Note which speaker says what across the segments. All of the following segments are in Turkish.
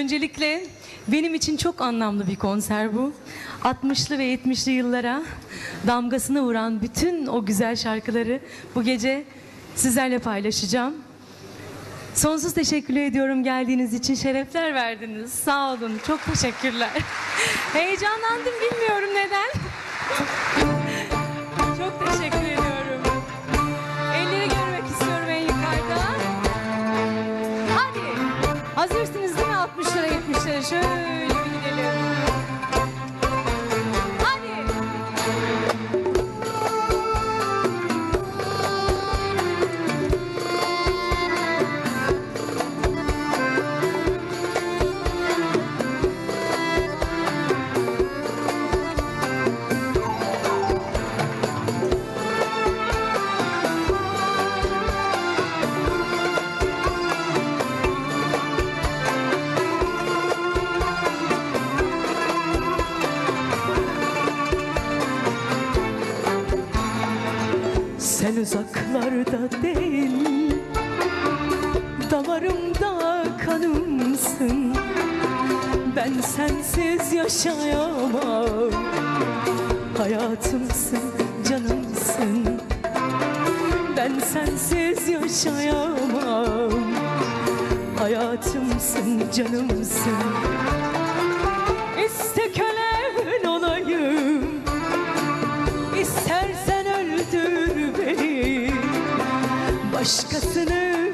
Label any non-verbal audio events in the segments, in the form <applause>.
Speaker 1: Öncelikle benim için çok anlamlı bir konser bu. 60'lı ve 70'li yıllara damgasını vuran bütün o güzel şarkıları bu gece sizlerle paylaşacağım. Sonsuz teşekkür ediyorum geldiğiniz için. Şerefler verdiniz. Sağ olun. Çok teşekkürler. <laughs> Heyecanlandım bilmiyorum neden.
Speaker 2: Sen uzaklarda değil. Damarımda kanımsın. Ben sensiz yaşayamam. Hayatımsın, canımsın. Ben sensiz yaşayamam. Hayatımsın, canımsın Başkasını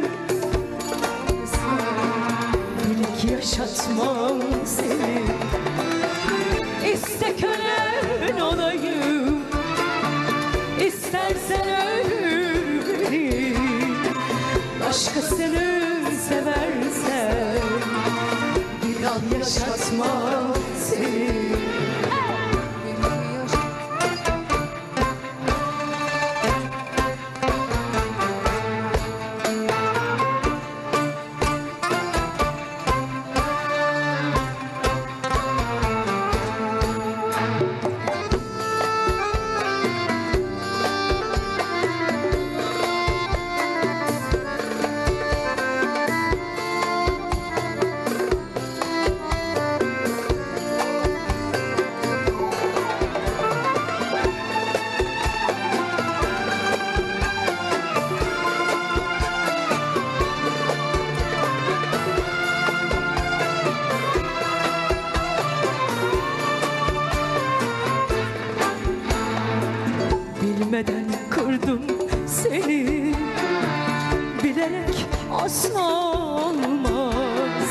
Speaker 2: Bil ki yaşatmam seni. İste kölen olayım İstersen öldür beni Başkasını seversen Bir an yaşatmam seni Bilerek asla olmaz.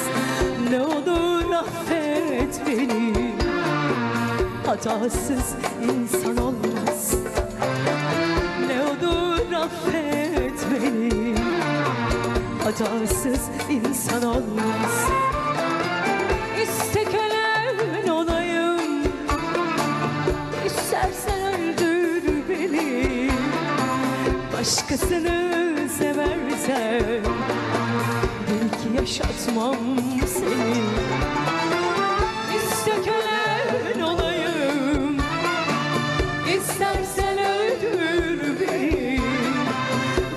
Speaker 2: Ne olur affet beni. Hatasız insan olmaz. Ne olur affet beni. Hatasız insan olmaz. İste Başkasını seversen Belki yaşatmam seni. İste kölen olayım. İstersen öldür beni.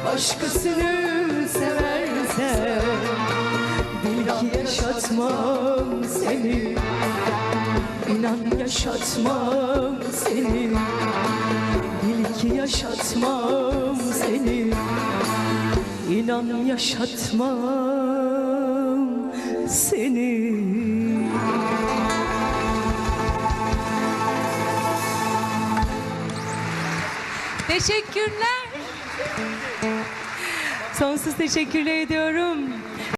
Speaker 2: Başkasını seversen Belki yaşatmam seni. İnan yaşatmam seni ki yaşatmam seni İnan yaşatmam seni
Speaker 1: Teşekkürler. Sonsuz teşekkür ediyorum.